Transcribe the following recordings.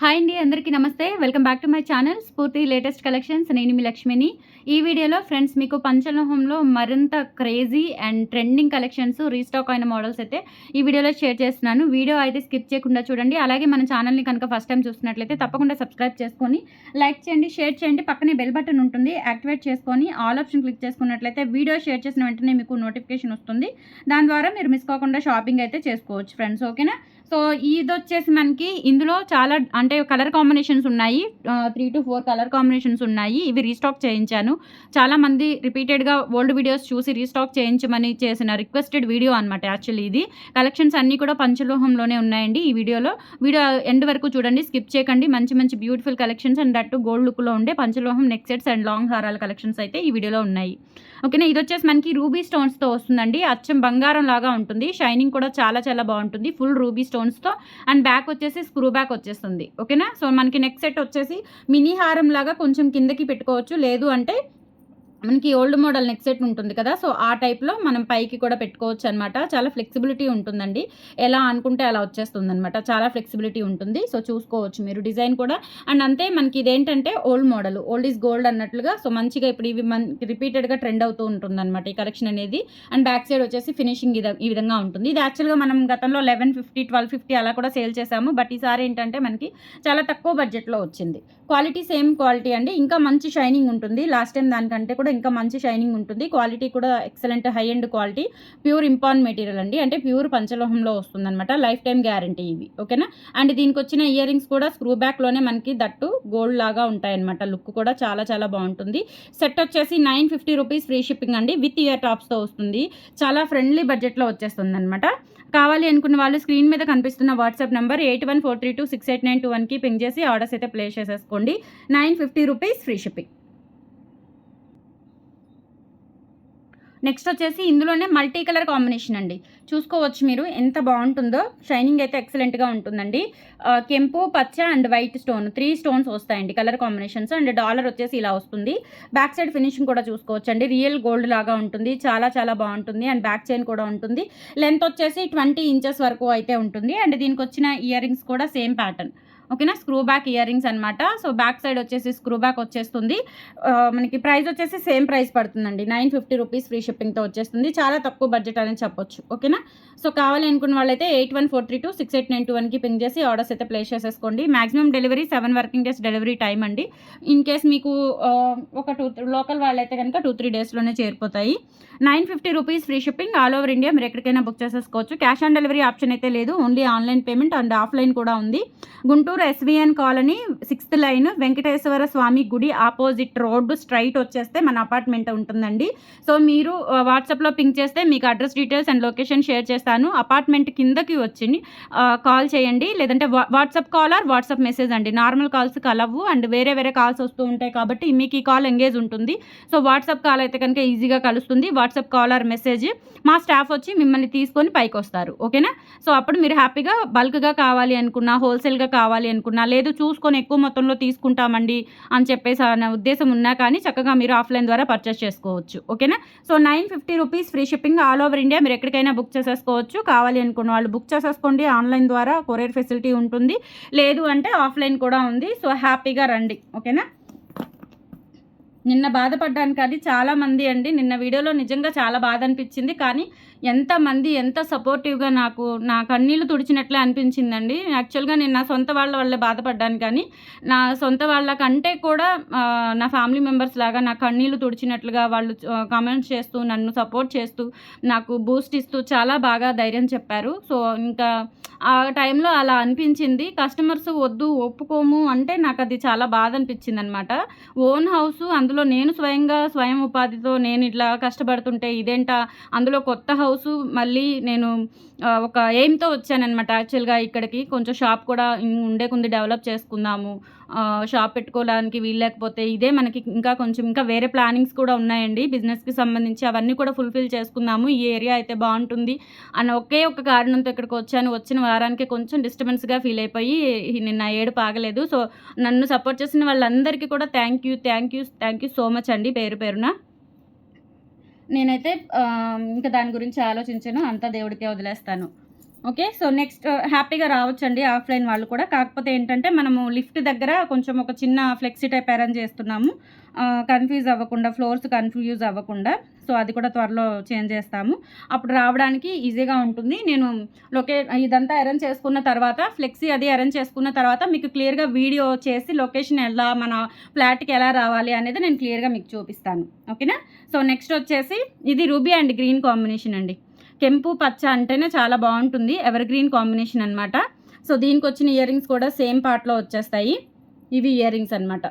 Hi అండి అందరికీ నమస్తే. Welcome back to my channel Spoorthi latest collections. నేను మీ లక్ష్మిని. ఈ వీడియోలో ఫ్రెండ్స్ మీకు పంచలోహంలో మరింత crazy and trending collections restock అయిన మోడల్స్ అయితే ఈ వీడియోలో షేర్ చేస్తున్నాను. వీడియో అయితే స్కిప్ చేయకుండా చూడండి. అలాగే మన ఛానల్ని కనుక ఫస్ట్ టైం చూస్తున్నట్లయితే తప్పకుండా సబ్స్క్రైబ్ చేసుకొని లైక్ చేయండి షేర్ చేయండి. పక్కనే బెల్ బటన్ ఉంటుంది. యాక్టివేట్ చేసుకొని ఆల్ ఆప్షన్ క్లిక్ చేసుకున్నట్లయితే వీడియో షేర్ చేసిన వెంటనే మీకు నోటిఫికేషన్ వస్తుంది. దాని ద్వారా మీరు మిస్ కాకుండా షాపింగ్ అయితే చేసుకోవచ్చు ఫ్రెండ్స్. ఓకేనా? సో ఇది వచ్చేసి మనకి ఇందులో చాలా అంటే కలర్ కాంబినేషన్స్ ఉన్నాయి. Three to four colour combinations ఉన్నాయి. ఇవి రీస్టాక్ చేయించాను. చాలా మంది రిపీటెడ్గా ఓల్డ్ వీడియోస్ చూసి రీస్టాక్ చేయించమని చేసిన రిక్వెస్టెడ్ వీడియో అనమాట యాక్చువల్లీ ఇది. కలెక్షన్స్ అన్నీ కూడా పంచలోహంలోనే ఉన్నాయండి ఈ వీడియోలో వీడియో ఎండ్ వరకు చూడండి స్కిప్ చేయకండి. మంచి మంచి beautiful collections and that gold లుక్లో ఉండే పంచలోహం నెక్ సెట్స్ అండ్ లాంగ్ హారాల కలెక్షన్స్ అయితే ఈ వీడియోలో ఉన్నాయి. ఓకేనా ఇది వచ్చేసి మనకి రూబీ స్టోన్స్తో వస్తుందండి. అచ్చం బంగారం లాగా ఉంటుంది. షైనింగ్ కూడా చాలా చాలా బాగుంటుంది. ఫుల్ రూబీ స్టోన్స్తో అండ్ బ్యాక్ వచ్చేసి స్క్రూ బ్యాక్ వచ్చేస్తుంది. ఓకేనా సో మనకి నెక్ సెట్ వచ్చేసి మినీ హారం లాగా కొంచెం కిందకి పెట్టుకోవచ్చు. లేదు అంటే మనకి ఓల్డ్ మోడల్ నెక్ సెట్ ఉంటుంది కదా సో ఆ టైప్లో మనం పైకి కూడా పెట్టుకోవచ్చు అనమాట చాలా ఫ్లెక్సిబిలిటీ ఉంటుందండి. ఎలా అనుకుంటే అలా వచ్చేస్తుంది అనమాట చాలా ఫ్లెక్సిబిలిటీ ఉంటుంది. సో చూసుకోవచ్చు మీరు డిజైన్ కూడా. అండ్ అంతే మనకి ఇదేంటంటే old model old is gold అన్నట్లుగా సో మంచిగా ఇప్పుడు ఇవి మనకి రిపీటెడ్గా ట్రెండ్ అవుతూ ఉంటుంది అనమాట ఈ కలెక్షన్ అనేది. అండ్ బ్యాక్ సైడ్ వచ్చేసి ఫినిషింగ్ ఈ విధంగా ఉంటుంది. ఇది యాక్చువల్గా మనం గతంలో లెవెన్ ఫిఫ్టీ ట్వెల్వ్ ఫిఫ్టీ అలా కూడా సేల్ చేసాము బట్ ఈసారి ఏంటంటే మనకి చాలా తక్కువ బడ్జెట్లో వచ్చింది. క్వాలిటీ సేమ్ క్వాలిటీ అండి. ఇంకా మంచి షైనింగ్ ఉంటుంది. లాస్ట్ టైం దానికంటే కూడా ఇంకా మంచి షైనింగ్ ఉంటుంది. క్వాలిటీ కూడా excellent high and quality. Pure impon material అండి. అంటే ప్యూర్ పంచలోహంలో వస్తుంది అనమాట లైఫ్ టైం గ్యారంటీ ఇవి. ఓకేనా? అండ్ దీనికి వచ్చిన ఇయర్ రింగ్స్ కూడా స్క్రూ బ్యాక్లోనే మనకి దట్టు గోల్డ్ లాగా ఉంటాయన్నమాట. లుక్ కూడా చాలా చాలా బాగుంటుంది. సెట్ వచ్చేసి nine fifty rupees free shipping అండి. విత్ ఇయర్ టాప్స్తో వస్తుంది. చాలా ఫ్రెండ్లీ బడ్జెట్లో వచ్చేస్తుంది అనమాట కావాలి అనుకున్న వాళ్ళు స్క్రీన్ మీద కనిపిస్తున్న WhatsApp number eight one four three two six eight nine two వన్కి పింగ్ చేసి ఆర్డర్స్ అయితే ప్లేస్ చేసేసుకోండి. Nine fifty rupees free shipping. Next వచ్చేసి ఇందులోనే మల్టీ కలర్ కాంబినేషన్ అండి. చూసుకోవచ్చు మీరు ఎంత బాగుంటుందో. షైనింగ్ అయితే ఎక్సలెంట్గా ఉంటుందండి. కెంపు పచ్చ and white stone three stones వస్తాయండి కలర్ కాంబినేషన్స్ అండ్ డాలర్ వచ్చేసి ఇలా వస్తుంది. బ్యాక్ సైడ్ ఫినిషింగ్ కూడా చూసుకోవచ్చు అండి. రియల్ గోల్డ్ లాగా ఉంటుంది. చాలా చాలా బాగుంటుంది. అండ్ బ్యాక్ చైన్ కూడా ఉంటుంది. లెంత్ వచ్చేసి ట్వంటీ ఇంచెస్ వరకు అయితే ఉంటుంది. అండ్ దీనికి వచ్చిన ఇయర్ రింగ్స్ కూడా సేమ్ ప్యాటర్న్ ఓకేనా? స్క్రూ బ్యాక్ ఇయర్ రింగ్స్ అనమాట సో బ్యాక్ సైడ్ వచ్చేసి స్క్రూ బ్యాక్ వచ్చేస్తుంది. మనకి ప్రైస్ వచ్చేసి సేమ్ ప్రైస్ పడుతుందండి. నైన్ ఫిఫ్టీ రూపీస్ ఫ్రీ షిప్పింగ్తో వచ్చేస్తుంది. చాలా తక్కువ బడ్జెట్ అనేది చెప్పొచ్చు. ఓకేనా? సో కావాలి అనుకున్న వాళ్ళైతే eight one four three two six eight nine two వన్కి పింక్ చేసి ఆర్డర్స్ అయితే ప్లేస్ చేసేసుకోండి. Maximum delivery seven working days delivery time అండి. ఇన్ కేస్ మీకు ఒక టూ లోకల్ వాళ్ళైతే కనుక టూ త్రీ డేస్లోనే చేరిపోతాయి. Nine fifty rupees free shipping all over India. మీరు ఎక్కడికైనా బుక్ చేసేసుకోవచ్చు. క్యాష్ ఆన్ డెలివరీ ఆప్షన్ అయితే లేదు. Only online payment and offline కూడా ఉంది. Guntur SVN colony sixth line Venkateswara Swamy గుడి ఆపోజిట్ రోడ్డు స్ట్రైట్ వచ్చేస్తే మన అపార్ట్మెంట్ ఉంటుందండి. సో మీరు వాట్సాప్లో పింక్ చేస్తే మీకు address details and location share చేస్తాను. అపార్ట్మెంట్ కిందకి వచ్చి కాల్ చేయండి. లేదంటే WhatsApp call or WhatsApp message అండి. నార్మల్ కాల్స్ కలవు అండ్ వేరే వేరే కాల్స్ వస్తూ ఉంటాయి కాబట్టి మీకు ఈ కాల్ ఎంగేజ్ ఉంటుంది. సో వాట్సాప్ కాల్ అయితే కనుక ఈజీగా కలుస్తుంది. వాట్సాప్ కాల్ ఆర్ మెసేజ్ మా స్టాఫ్ వచ్చి మిమ్మల్ని తీసుకొని పైకి వస్తారు ఓకేనా? సో అప్పుడు మీరు హ్యాపీగా బల్క్గా కావాలి అనుకున్నా హోల్సేల్గా కావాలి అనుకున్నా లేదు చూసుకొని ఎక్కువ మొత్తంలో తీసుకుంటామండి అని చెప్పేసి అనే ఉద్దేశం ఉన్నా కానీ చక్కగా మీరు ఆఫ్లైన్ ద్వారా పర్చేస్ చేసుకోవచ్చు. ఓకేనా? So nine fifty rupees free shipping all over India. మీరు ఎక్కడికైనా బుక్ చేసేసుకోవచ్చు. కావాలి అనుకున్న వాళ్ళు బుక్ చేసేసుకోండి. ఆన్లైన్ ద్వారా కొరియర్ ఫెసిలిటీ ఉంటుంది. లేదు అంటే ఆఫ్లైన్ కూడా ఉంది. సో హ్యాపీగా రండి. ఓకేనా? నిన్న బాధపడ్డాను కానీ చాలామంది అండి. నిన్న వీడియోలో నిజంగా చాలా బాధ అనిపించింది. కానీ ఎంతమంది ఎంత సపోర్టివ్గా నాకు నా కన్నీళ్ళు తుడిచినట్లే అనిపించిందండి. యాక్చువల్గా నేను నా సొంత వాళ్ళ వల్లే బాధపడ్డాను కానీ నా సొంత వాళ్ళకంటే కూడా నా ఫ్యామిలీ మెంబర్స్ లాగా నా కన్నీళ్ళు తుడిచినట్లుగా వాళ్ళు కామెంట్స్ చేస్తూ నన్ను సపోర్ట్ చేస్తూ నాకు బూస్ట్ ఇస్తూ చాలా బాగా ధైర్యం చెప్పారు. సో ఇంకా ఆ టైంలో అలా అనిపించింది. కస్టమర్స్ వద్దు ఒప్పుకోము అంటే నాకు అది చాలా బాధ అనిపించింది అనమాట ఓన్ హౌస్ అందులో నేను స్వయంగా స్వయం ఉపాధితో నేను ఇట్లా కష్టపడుతుంటే ఇదేంటా? అందులో కొత్త హౌస్ మళ్ళీ నేను ఒక ఎయిమ్తో వచ్చానమాట యాక్చువల్గా ఇక్కడికి కొంచెం షాప్ కూడా ఉండే కొంది డెవలప్ చేసుకుందాము. షాప్ పెట్టుకోవడానికి వీల్లేకపోతే ఇదే మనకి ఇంకా కొంచెం ఇంకా వేరే ప్లానింగ్స్ కూడా ఉన్నాయండి. బిజినెస్కి సంబంధించి అవన్నీ కూడా ఫుల్ఫిల్ చేసుకుందాము. ఈ ఏరియా అయితే బాగుంటుంది. అన్న ఒకే ఒక కారణంతో ఇక్కడికి వచ్చాను. వచ్చిన వారానికి కొంచెం డిస్టర్బెన్స్గా ఫీల్ అయిపోయి నిన్న ఏడు పాగలేదు. సో నన్ను సపోర్ట్ చేసిన వాళ్ళందరికీ కూడా thank you thank you thank you so much అండి పేరు పేరున. నేనైతే ఇంకా దాని గురించి ఆలోచించను. అంతా దేవుడికే వదిలేస్తాను. ఓకే? సో నెక్స్ట్ uh, హ్యాపీగా రావచ్చండి ఆఫ్లైన్ వాళ్ళు కూడా. కాకపోతే ఏంటంటే మనము లిఫ్ట్ దగ్గర కొంచెం ఒక చిన్న ఫ్లెక్సీ టైప్ అరేంజ్ చేస్తున్నాము. కన్ఫ్యూజ్ అవ్వకుండా ఫ్లోర్స్ కన్ఫ్యూజ్ అవ్వకుండా. సో అది కూడా త్వరలో చేంజ్ చేస్తాము. అప్పుడు రావడానికి ఈజీగా ఉంటుంది. నేను లొకే ఇదంతా అరేంజ్ చేసుకున్న తర్వాత ఫ్లెక్సీ అది అరేంజ్ చేసుకున్న తర్వాత మీకు క్లియర్గా వీడియో చేసి లొకేషన్ ఎలా మన ఫ్లాట్కి ఎలా రావాలి అనేది నేను క్లియర్గా మీకు చూపిస్తాను. ఓకేనా? సో నెక్స్ట్ వచ్చేసి ఇది రూబీ అండ్ గ్రీన్ కాంబినేషన్ అండి. కెంపు పచ్చ అంటేనే చాలా బాగుంటుంది ఎవర్ గ్రీన్ కాంబినేషన్ అనమాట సో దీనికి వచ్చిన ఇయర్ రింగ్స్ కూడా సేమ్ పార్ట్లో వచ్చేస్తాయి. ఇవి ఇయర్ రింగ్స్ అనమాట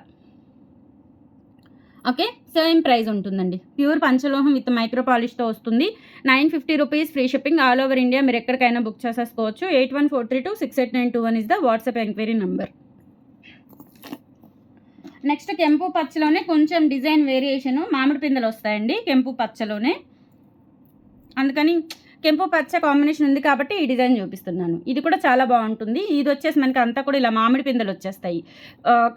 ఓకే సేమ్ ప్రైస్ ఉంటుందండి. ప్యూర్ పంచలోహం విత్ మైక్రో పాలిష్తో వస్తుంది. Nine fifty rupees free shipping all over India మీరు ఎక్కడికైనా బుక్ చేసేసుకోవచ్చు. Eight one four three two six eight nine two one is the WhatsApp enquiry number next కెంపు పచ్చలోనే కొంచెం డిజైన్ వేరియేషను మామిడి పిందెలు వస్తాయండి. కెంపు పచ్చలోనే. అందుకని కెంపు పచ్చ కాంబినేషన్ ఉంది కాబట్టి ఈ డిజైన్ చూపిస్తున్నాను. ఇది కూడా చాలా బాగుంటుంది. ఇది వచ్చేసి మనకి అంతా కూడా ఇలా మామిడి పిందెలు వచ్చేస్తాయి.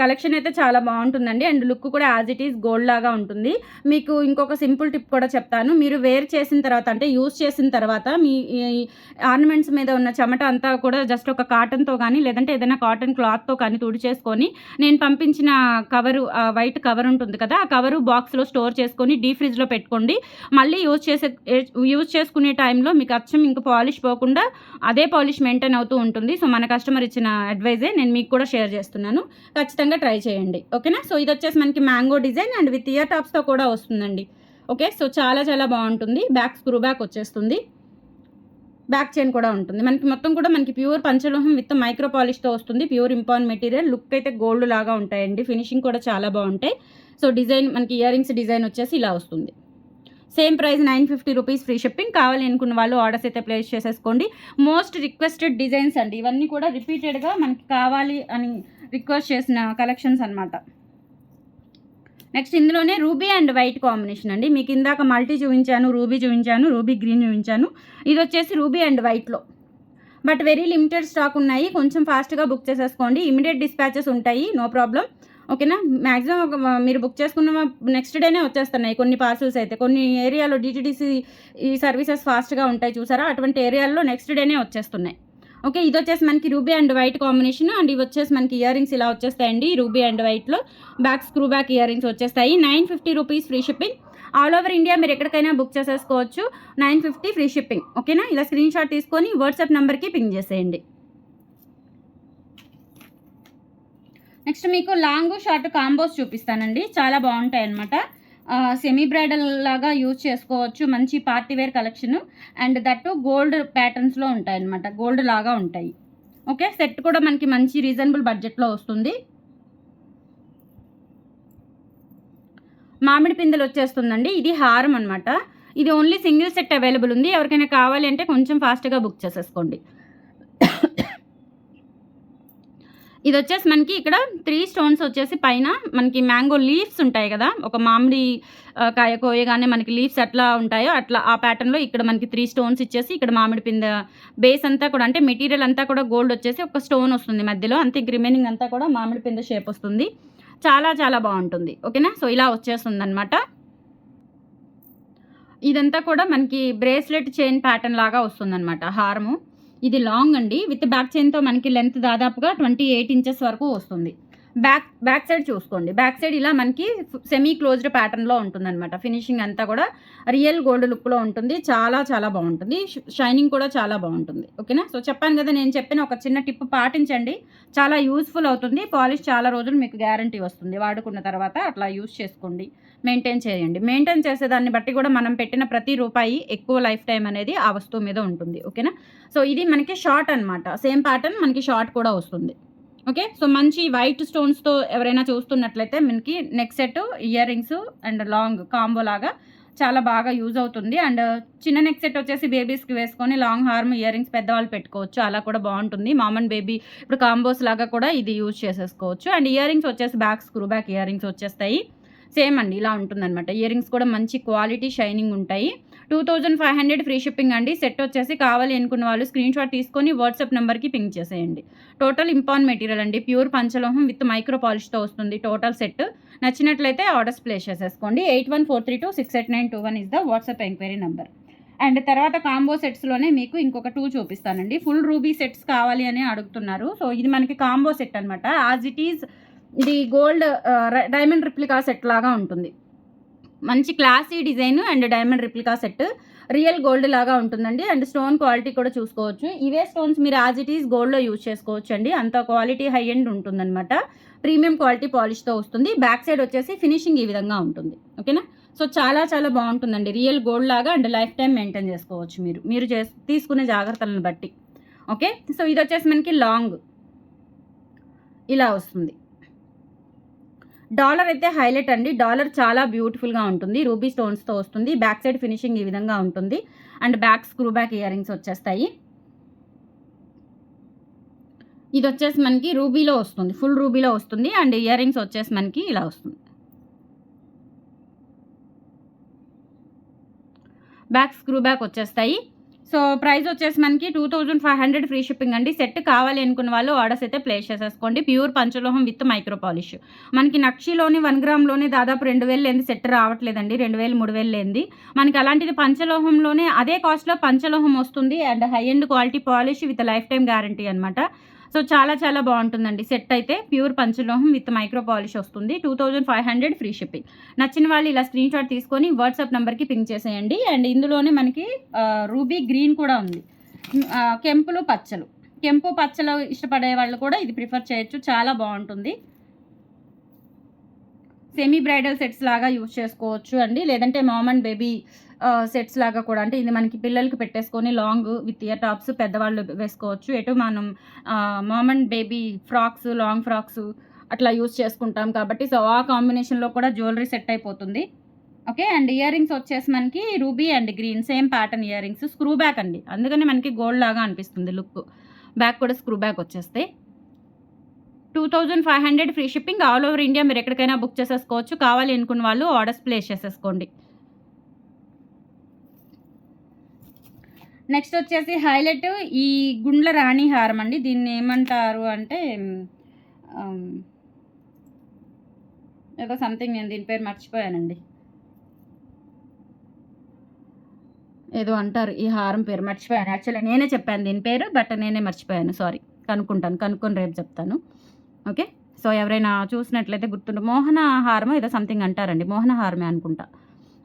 కలెక్షన్ అయితే చాలా బాగుంటుందండి. అండ్ లుక్ కూడా యాజ్ ఇట్ ఈస్ గోల్డ్ లాగా ఉంటుంది. మీకు ఇంకొక సింపుల్ టిప్ కూడా చెప్తాను. మీరు వేర్ చేసిన తర్వాత అంటే యూస్ చేసిన తర్వాత మీ ఆర్నమెంట్స్ మీద ఉన్న చెమట అంతా కూడా జస్ట్ ఒక కాటన్తో కానీ లేదంటే ఏదైనా కాటన్ క్లాత్తో కానీ తుడి చేసుకొని నేను పంపించిన కవరు వైట్ కవర్ ఉంటుంది కదా ఆ కవరు బాక్స్లో స్టోర్ చేసుకొని డీ ఫ్రిడ్జ్లో పెట్టుకోండి. మళ్ళీ యూజ్ చేసే యూజ్ చేసుకునే టైంలో మీకు అచ్చం ఇంక పాలిష్ పోకుండా అదే పాలిష్ మెయింటైన్ అవుతూ ఉంటుంది. సో మన కస్టమర్ ఇచ్చిన అడ్వైజే నేను మీకు కూడా షేర్ చేస్తున్నాను. ఖచ్చితంగా ట్రై చేయండి. ఓకేనా? సో ఇది వచ్చేసి మనకి mango design and with ear టాప్స్తో కూడా వస్తుందండి. ఓకే? సో చాలా చాలా బాగుంటుంది. బ్యాక్ స్క్రూ బ్యాక్ వచ్చేస్తుంది. బ్యాక్ చైన్ కూడా ఉంటుంది. మనకి మొత్తం కూడా మనకి ప్యూర్ పంచలోహం విత్ మైక్రో పాలిష్తో వస్తుంది. ప్యూర్ ఇంపాన్ మెటీరియల్ లుక్ అయితే గోల్డ్ లాగా ఉంటాయండి. ఫినిషింగ్ కూడా చాలా బాగుంటాయి. సో డిజైన్ మనకి ఇయర్ రింగ్స్ డిజైన్ వచ్చేసి ఇలా వస్తుంది. Same price nine fifty rupees free shipping. కావాలి అనుకున్న వాళ్ళు ఆర్డర్స్ అయితే ప్లేస్ చేసేసుకోండి. మోస్ట్ రిక్వెస్టెడ్ డిజైన్స్ అండి. ఇవన్నీ కూడా రిపీటెడ్గా మనకి కావాలి అని రిక్వెస్ట్ చేసిన కలెక్షన్స్ అనమాట నెక్స్ట్ ఇందులోనే రూబీ అండ్ వైట్ కాంబినేషన్ అండి. మీకు ఇందాక మల్టీ చూపించాను రూబీ చూపించాను రూబీ గ్రీన్ చూపించాను. ఇది వచ్చేసి రూబీ అండ్ వైట్లో. బట్ వెరీ లిమిటెడ్ స్టాక్ ఉన్నాయి. కొంచెం ఫాస్ట్గా బుక్ చేసేసుకోండి. ఇమీడియట్ డిస్పాచెస్ ఉంటాయి. No problem. ఓకేనా? మ్యాక్సిమం ఒక మీరు బుక్ చేసుకున్న నెక్స్ట్ డేనే వచ్చేస్తున్నాయి కొన్ని పార్సల్స్ అయితే. కొన్ని ఏరియాలో డిటిడిసి ఈ సర్వీసెస్ ఫాస్ట్గా ఉంటాయి చూసారా? అటువంటి ఏరియాల్లో నెక్స్ట్ డేనే వచ్చేస్తున్నాయి. ఓకే ఇది వచ్చేసి మనకి ruby and white combination and ఇవి వచ్చేసి మనకి ఇయర్ రింగ్స్ ఇలా వచ్చేస్తాయండి రూబీ అండ్ వైట్లో. Back screw back ear rings వచ్చేస్తాయి. Nine fifty rupees free shipping. All over India మీరు ఎక్కడికైనా బుక్ చేసేసుకోవచ్చు. Nine fifty free shipping. ఓకేనా? ఇలా స్క్రీన్ షాట్ తీసుకొని వాట్సాప్ నెంబర్కి పింగ్ చేసేయండి. నెక్స్ట్ మీకు లాంగ్ షార్ట్ కాంబోస్ చూపిస్తానండి. చాలా బాగుంటాయి అనమాట సెమీ బ్రైడల్ లాగా యూజ్ చేసుకోవచ్చు. మంచి party wear collection. And that gold ప్యాటర్న్స్లో ఉంటాయి అనమాట గోల్డ్ లాగా ఉంటాయి. ఓకే సెట్ కూడా మనకి మంచి రీజనబుల్ బడ్జెట్లో వస్తుంది. మామిడి పిందెలు వచ్చేస్తుందండి. ఇది హారం అనమాట ఇది ఓన్లీ సింగిల్ సెట్ అవైలబుల్ ఉంది. ఎవరికైనా కావాలి అంటే కొంచెం ఫాస్ట్గా బుక్ చేసేసుకోండి. ఇది వచ్చేసి మనకి ఇక్కడ త్రీ స్టోన్స్ వచ్చేసి పైన మనకి మ్యాంగో లీవ్స్ ఉంటాయి కదా. ఒక మామిడి కాయ కోయగానే మనకి లీవ్స్ ఎట్లా ఉంటాయో అట్లా ఆ ప్యాటర్న్లో ఇక్కడ మనకి త్రీ స్టోన్స్ ఇచ్చేసి ఇక్కడ మామిడి పింద బేస్ అంతా కూడా అంటే మెటీరియల్ అంతా కూడా గోల్డ్ వచ్చేసి ఒక స్టోన్ వస్తుంది మధ్యలో. అంతే రిమైనింగ్ అంతా కూడా మామిడి పింద షేప్ వస్తుంది. చాలా చాలా బాగుంటుంది. ఓకేనా సో ఇలా వచ్చేస్తుంది అనమాట ఇదంతా కూడా మనకి బ్రేస్లెట్ చైన్ ప్యాటర్న్ లాగా వస్తుందన్నమాట హారము. ఇది లాంగ్ అండి. విత్ బ్యాక్ చైన్తో మనకి లెంత్ దాదాపుగా ట్వంటీ ఎయిట్ ఇంచెస్ వరకు వస్తుంది. బ్యాక్ బ్యాక్ సైడ్ చూసుకోండి. బ్యాక్ సైడ్ ఇలా మనకి సెమీ క్లోజ్డ్ ప్యాటర్న్లో ఉంటుందన్నమాట. ఫినిషింగ్ అంతా కూడా రియల్ గోల్డ్ లుక్లో ఉంటుంది. చాలా చాలా బాగుంటుంది. షైనింగ్ కూడా చాలా బాగుంటుంది. ఓకేనా? సో చెప్పాను కదా నేను చెప్పిన ఒక చిన్న టిప్ పాటించండి. చాలా యూస్ఫుల్ అవుతుంది. పాలిష్ చాలా రోజులు మీకు గ్యారంటీ వస్తుంది. వాడుకున్న తర్వాత అట్లా యూస్ చేసుకోండి. మెయింటైన్ చేయండి. మెయింటైన్ చేసేదాన్ని బట్టి కూడా మనం పెట్టిన ప్రతి రూపాయి ఎక్కువ లైఫ్ టైం అనేది ఆ వస్తువు మీద ఉంటుంది. ఓకేనా? సో ఇది మనకి షార్ట్ అనమాట సేమ్ ప్యాటర్న్ మనకి షార్ట్ కూడా వస్తుంది. ఓకే? సో మంచి వైట్ స్టోన్స్తో ఎవరైనా చూస్తున్నట్లయితే మనకి neck set earrings and long combo లాగా చాలా బాగా యూజ్ అవుతుంది. అండ్ చిన్న నెక్ సెట్ వచ్చేసి బేబీస్కి వేసుకొని లాంగ్ హార్మ్ ఇయర్ రింగ్స్ పెద్దవాళ్ళు పెట్టుకోవచ్చు. అలా కూడా బాగుంటుంది. మామన్ బేబీ ఇప్పుడు కాంబోస్ లాగా కూడా ఇది యూజ్ చేసేసుకోవచ్చు. అండ్ ఇయర్ రింగ్స్ వచ్చేసి back screw back ear rings వచ్చేస్తాయి. సేమ్ అండి ఇలా ఉంటుందన్నమాట. ఇయర్ రింగ్స్ కూడా మంచి క్వాలిటీ షైనింగ్ ఉంటాయి. Two thousand five hundred free shipping అండి. సెట్ వచ్చేసి కావాలి అనుకున్న వాళ్ళు స్క్రీన్ షాట్ తీసుకొని వాట్సాప్ నెంబర్కి పింక్ చేసేయండి. టోటల్ ఇంపాన్ మెటీరియల్ అండి. ప్యూర్ పంచలోహం విత్ మైక్రో పాలిష్తో వస్తుంది టోటల్ సెట్. నచ్చినట్లయితే ఆర్డర్స్ ప్లేస్ చేసేసుకోండి. Eight one four three two six eight nine two one is the WhatsApp enquiry number. And తర్వాత కాంబో సెట్స్లోనే మీకు ఇంకొక టూ చూపిస్తానండి. ఫుల్ రూబీ సెట్స్ కావాలి అని అడుగుతున్నారు. సో ఇది మనకి కాంబో సెట్ అనమాట యాజ్ ఇట్ ఈజ్ ఇది గోల్డ్ డైమండ్ రిప్లికా సెట్ లాగా ఉంటుంది. మంచి classy design and diamond replica set real gold లాగా ఉంటుందండి. అండ్ స్టోన్ క్వాలిటీ కూడా చూసుకోవచ్చు. ఇవే స్టోన్స్ మీరు యాజ్ ఇట్ ఈస్ గోల్డ్లో యూజ్ చేసుకోవచ్చు అండి అంత క్వాలిటీ హై ఎండ్ ఉంటుందన్నమాట. ప్రీమియం క్వాలిటీ పాలిష్తో వస్తుంది. బ్యాక్ సైడ్ వచ్చేసి ఫినిషింగ్ ఈ విధంగా ఉంటుంది. ఓకేనా? సో చాలా చాలా బాగుంటుందండి. రియల్ గోల్డ్ లాగా అండ్ లైఫ్ టైం మెయింటైన్ చేసుకోవచ్చు మీరు. మీరు చే తీసుకునే జాగ్రత్తలను బట్టి. ఓకే? సో ఇది వచ్చేసి మనకి లాంగ్. ఇలా వస్తుంది. డాలర్ అయితే హైలైట్ అండి. డాలర్ చాలా బ్యూటిఫుల్గా ఉంటుంది. రూబీ స్టోన్స్తో వస్తుంది. బ్యాక్ సైడ్ ఫినిషింగ్ ఈ విధంగా ఉంటుంది. And back screw back earrings వచ్చేస్తాయి. ఇది వచ్చేసి మనకి రూబీలో వస్తుంది. ఫుల్ రూబీలో వస్తుంది. అండ్ ఇయర్ రింగ్స్ వచ్చేసి మనకి ఇలా వస్తుంది. బ్యాక్ స్క్రూ బ్యాక్ వచ్చేస్తాయి. సో ప్రైస్ వచ్చేసి మనకి two thousand five hundred free shipping అండి. సెట్ కావాలి అనుకున్న వాళ్ళు ఆర్డర్స్ అయితే ప్లేస్ చేసేసుకోండి. ప్యూర్ పంచలోహం విత్ మైక్రో పాలిష్. మనకి నక్షిలోని వన్ గ్రామ్లోనే దాదాపు రెండు వేలు లేని సెట్ రావట్లేదండి. రెండు వేలు మూడు వేలు లేనిది. మనకి అలాంటిది పంచలోహంలోనే అదే కాస్ట్లో పంచలోహం వస్తుంది. And high end quality polish with lifetime guarantee అనమాట సో చాలా చాలా బాగుంటుందండి. సెట్ అయితే ప్యూర్ పంచలోహం విత్ మైక్రో పాలిష్ వస్తుంది. Two thousand five hundred free shipping. నచ్చిన వాళ్ళు ఇలా స్క్రీన్ షాట్ తీసుకొని వాట్సాప్ నెంబర్కి పింక్ చేసేయండి. అండ్ ఇందులోనే మనకి రూబీ గ్రీన్ కూడా ఉంది. కెంపులు పచ్చలు. కెంపు పచ్చలు ఇష్టపడే వాళ్ళు కూడా ఇది ప్రిఫర్ చేయొచ్చు. చాలా బాగుంటుంది. సెమీ బ్రైడల్ సెట్స్ లాగా యూజ్ చేసుకోవచ్చు అండి. లేదంటే మామ్ అండ్ బేబీ సెట్స్ లాగా కూడా. అంటే ఇది మనకి పిల్లలకి పెట్టేసుకొని లాంగ్ విత్ ఇయర్ టాప్స్ పెద్దవాళ్ళు వేసుకోవచ్చు. ఎటు మనం mom and baby frocks long frocks అట్లా యూస్ చేసుకుంటాం కాబట్టి. సో ఆ కాంబినేషన్లో కూడా జ్యువెలరీ సెట్ అయిపోతుంది. ఓకే అండ్ ఇయర్ రింగ్స్ వచ్చేసి మనకి ruby and green same pattern earrings screw back అండి. అందుకని మనకి గోల్డ్ లాగా అనిపిస్తుంది లుక్ బ్యాక్ కూడా స్క్రూ బ్యాక్ వచ్చేస్తే. Two thousand five hundred free shipping all over India మీరు ఎక్కడికైనా బుక్ చేసేసుకోవచ్చు. కావాలి అనుకున్న వాళ్ళు ఆర్డర్స్ ప్లేస్ చేసేసుకోండి. నెక్స్ట్ వచ్చేసి హైలైట్ ఈ గుండ్ల రాణి హారం అండి. దీన్ని ఏమంటారు అంటే ఏదో సంథింగ్ నేను దీని పేరు మర్చిపోయానండి. ఏదో అంటారు ఈ హారం పేరు మర్చిపోయాను. యాక్చువల్లీ నేనే చెప్పాను దీని పేరు బట్ నేనే మర్చిపోయాను. సారీ కనుక్కుంటాను కనుక్కొని రేపు చెప్తాను. ఓకే సో ఎవరైనా చూసినట్లయితే గుర్తుంటే మోహన హారం ఏదో సంథింగ్ అంటారండి. మోహన హారమే అనుకుంటా.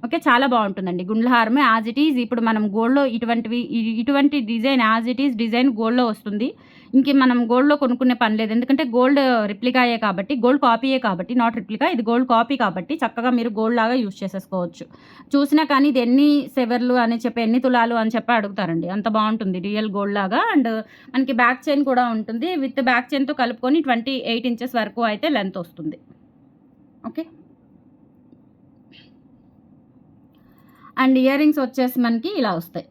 ఓకే చాలా బాగుంటుందండి. గుండ్ల హారమే యాజ్ ఇట్ ఈజ్ ఇప్పుడు మనం గోల్డ్లో ఇటువంటివి ఇటువంటి design as it is design గోల్డ్లో వస్తుంది. ఇంక మనం గోల్డ్లో కొనుక్కునే పని లేదు. ఎందుకంటే గోల్డ్ రిప్లికాయే కాబట్టి గోల్డ్ కాపీయే కాబట్టి నాట్ రిప్లికా ఇది గోల్డ్ కాపీ కాబట్టి చక్కగా మీరు గోల్డ్ లాగా యూజ్ చేసేసుకోవచ్చు. చూసినా కానీ ఇది ఎన్ని సెవర్లు అని చెప్పి ఎన్ని తులాలు అని చెప్పి అడుగుతారండి. అంత బాగుంటుంది రియల్ గోల్డ్ లాగా. అండ్ మనకి బ్యాక్ చైన్ కూడా ఉంటుంది. విత్ బ్యాక్ చైన్తో కలుపుకొని ట్వంటీ ఎయిట్ ఇంచెస్ వరకు అయితే లెంత్ వస్తుంది. ఓకే? అండ్ ఇయర్ రింగ్స్ వచ్చేసి మనకి ఇలా వస్తాయి.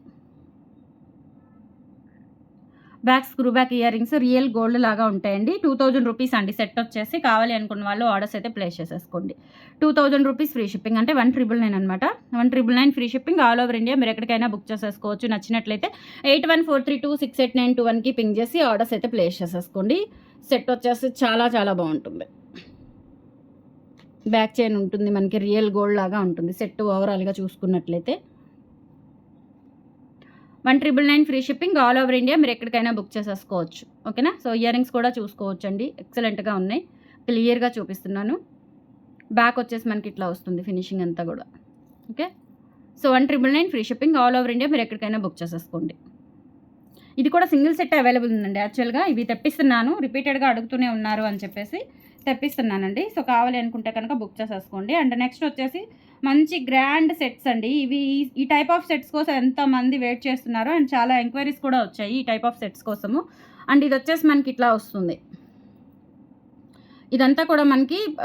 Back screw back ear rings real gold లాగా ఉంటాయండి. టూ థౌజండ్ రూపీస్ అండి సెట్ వచ్చేసి. కావాలి అనుకున్న వాళ్ళు ఆర్డర్స్ అయితే ప్లేస్ చేసేసుకోండి. Two thousand rupees free shipping అంటే వన్ ట్రిపుల్ నైన్ అనమాట one triple nine free shipping all over India. మీరు ఎక్కడికైనా బుక్ చేసేసుకోవచ్చు. నచ్చినట్లయితే eight one four three two six eight nine two వన్కి పింక్ చేసి ఆర్డర్స్ అయితే ప్లేస్ చేసేసుకోండి. సెట్ వచ్చేసి చాలా చాలా బాగుంటుంది. బ్యాక్ చైన్ ఉంటుంది మనకి రియల్ గోల్డ్ లాగా ఉంటుంది. సెట్ ఓవరాల్గా చూసుకున్నట్లయితే. One triple nine free shipping all over India. మీరు ఎక్కడికైనా బుక్ చేసేసుకోవచ్చు. ఓకేనా? సో ఇయర్ రింగ్స్ కూడా చూసుకోవచ్చు అండి ఎక్సలెంట్గా ఉన్నాయి. క్లియర్గా చూపిస్తున్నాను. బ్యాక్ వచ్చేసి మనకి ఇట్లా వస్తుంది ఫినిషింగ్ అంతా కూడా. Okay? So one triple nine free shipping all over India. మీరు ఎక్కడికైనా బుక్ చేసేసుకోండి. ఇది కూడా సింగిల్ సెట్ అవైలబుల్ ఉందండి. యాక్చువల్గా ఇవి తెప్పిస్తున్నాను. రిపీటెడ్గా అడుగుతూనే ఉన్నారు అని చెప్పేసి. తెప్పిస్తున్నానండి. సో కావాలి అనుకుంటే కనుక బుక్ చేసేసుకోండి. అండ్ నెక్స్ట్ వచ్చేసి మంచి గ్రాండ్ సెట్స్ అండి. ఇవి ఈ- టైప్ ఆఫ్ సెట్స్ కోసం ఎంతమంది వెయిట్ చేస్తున్నారో అండ్ చాలా ఎంక్వైరీస్ కూడా వచ్చాయి ఈ టైప్ ఆఫ్ సెట్స్ కోసము. అండ్ ఇది వచ్చేసి మనకి ఇట్లా వస్తుంది. ఇదంతా కూడా మనకి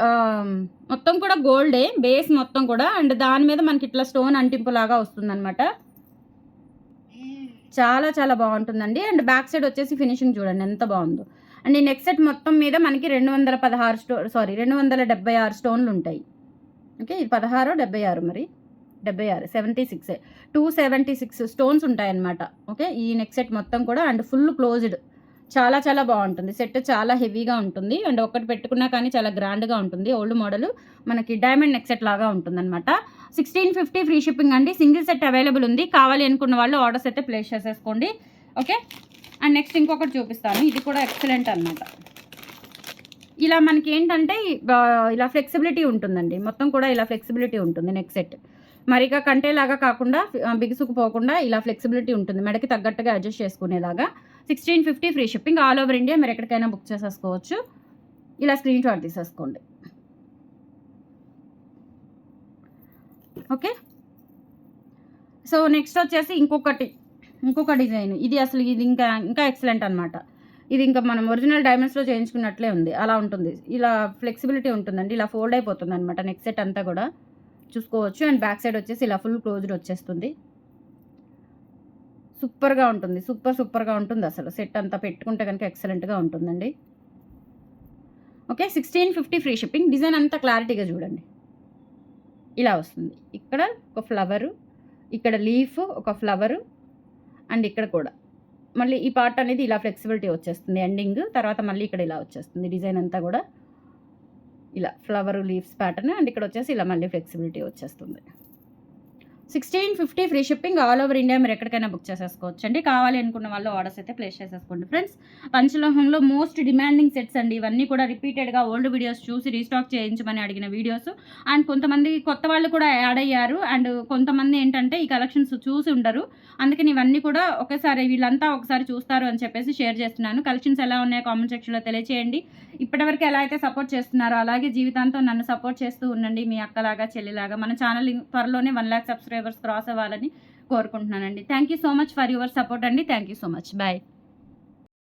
మొత్తం కూడా గోల్డే బేస్ మొత్తం కూడా. అండ్ దాని మీద మనకి ఇట్లా స్టోన్ అంటింపు లాగా వస్తుంది అనమాట చాలా చాలా బాగుంటుందండి. అండ్ బ్యాక్ సైడ్ వచ్చేసి ఫినిషింగ్ చూడండి ఎంత బాగుందో. అండ్ ఈ నెక్ సెట్ మొత్తం మీద మనకి రెండు వందల పదహారు స్టో సారీ రెండు వందల డెబ్బై ఆరు స్టోన్లు ఉంటాయి. ఓకే ఇది పదహారు డెబ్బై ఆరు మరి? డెబ్బై ఆరు seventy six two seventy six stones ఉంటాయన్నమాట. ఓకే ఈ నెక్ సెట్ మొత్తం కూడా అండ్ ఫుల్ క్లోజ్డ్. చాలా చాలా బాగుంటుంది. సెట్ చాలా హెవీగా ఉంటుంది. అండ్ ఒక్కటి పెట్టుకున్నా కానీ చాలా గ్రాండ్గా ఉంటుంది. ఓల్డ్ మోడల్ మనకి డైమండ్ నెక్ సెట్ లాగా ఉంటుంది అనమాట సిక్స్టీన్ ఫిఫ్టీ ఫ్రీ షిప్పింగ్ అండి. సింగిల్ సెట్ అవైలబుల్ ఉంది. కావాలి అనుకున్న వాళ్ళు ఆర్డర్స్ అయితే ప్లేస్ చేసేసుకోండి. ఓకే అండ్ నెక్స్ట్ ఇంకొకటి చూపిస్తాను. ఇది కూడా ఎక్సలెంట్ అనమాట ఇలా మనకి ఏంటంటే ఇలా ఫ్లెక్సిబిలిటీ ఉంటుందండి. మొత్తం కూడా ఇలా ఫ్లెక్సిబిలిటీ ఉంటుంది నెక్ సెట్ మరిగా కంటేలాగా కాకుండా బిగుసుకుపోకుండా ఇలా ఫ్లెక్సిబిలిటీ ఉంటుంది. మెడకి తగ్గట్టుగా అడ్జస్ట్ చేసుకునేలాగా. Sixteen fifty free shipping all over India మీరు ఎక్కడికైనా బుక్ చేసేసుకోవచ్చు. ఇలా స్క్రీన్ షాట్ తీసేసుకోండి. ఓకే సో నెక్స్ట్ వచ్చేసి ఇంకొకటి. ఇంకొక డిజైన్. ఇది అసలు ఇది ఇంకా ఇంకా ఎక్సలెంట్ అనమాట ఇది ఇంకా మనం ఒరిజినల్ డైమండ్స్లో చేయించుకున్నట్లే ఉంది. అలా ఉంటుంది. ఇలా ఫ్లెక్సిబిలిటీ ఉంటుందండి. ఇలా ఫోల్డ్ అయిపోతుంది అనమాట నెక్ సెట్ అంతా కూడా. చూసుకోవచ్చు. అండ్ బ్యాక్ సైడ్ వచ్చేసి ఇలా ఫుల్ క్లోజ్డ్ వచ్చేస్తుంది. సూపర్గా ఉంటుంది. సూపర్ సూపర్గా ఉంటుంది అసలు. సెట్ అంతా పెట్టుకుంటే కనుక ఎక్సలెంట్గా ఉంటుందండి. Okay sixteen fifty free shipping design అంతా క్లారిటీగా చూడండి. ఇలా వస్తుంది. ఇక్కడ ఒక ఫ్లవరు ఇక్కడ లీఫ్ ఒక ఫ్లవరు అండ్ ఇక్కడ కూడా. మళ్ళీ ఈ పార్ట్ అనేది ఇలా ఫ్లెక్సిబిలిటీ వచ్చేస్తుంది. ఎండింగ్ తర్వాత మళ్ళీ ఇక్కడ ఇలా వచ్చేస్తుంది. డిజైన్ అంతా కూడా ఇలా ఫ్లవర్ లీవ్స్ ప్యాటర్న్ అండ్ ఇక్కడ వచ్చేసి ఇలా మళ్ళీ ఫ్లెక్సిబిలిటీ వచ్చేస్తుంది. Sixteen fifty free shipping all over India మీరు ఎక్కడికైనా బుక్ చేసేసుకోవచ్చు అండి. కావాలి అనుకున్న వాళ్ళు ఆర్డర్స్ అయితే ప్లేస్ చేసేసుకోండి. ఫ్రెండ్స్ పంచలోహంలో మోస్ట్ డిమాండింగ్ సెట్స్ అండి. ఇవన్నీ కూడా రిపీటెడ్గా ఓల్డ్ వీడియోస్ చూసి రీస్టాక్ చేయించమని అడిగిన వీడియోస్. అండ్ కొంతమంది కొత్త వాళ్ళు కూడా యాడ్ అయ్యారు. అండ్ కొంతమంది ఏంటంటే ఈ కలెక్షన్స్ చూసి ఉండరు. అందుకని ఇవన్నీ కూడా ఒకసారి వీళ్ళంతా ఒకసారి చూస్తారు అని చెప్పేసి షేర్ చేస్తున్నాను. కలెక్షన్స్ ఎలా ఉన్నాయో కామెంట్ సెక్షన్లో తెలియచేయండి. ఇప్పటివరకు ఎలా అయితే సపోర్ట్ చేస్తున్నారో అలాగే జీవితాంతం నన్ను సపోర్ట్ చేస్తూ ఉండండి. మీ అక్కలాగా చెల్లిలాగా. మన ఛానల్ త్వరలోనే వన్ ల్యాక్ సబ్స్క్రైబర్స్ క్రాస్ అవ్వాలని కోరుకుంటున్నానండి. Thank you so much for your support అండి. Thank you so much bye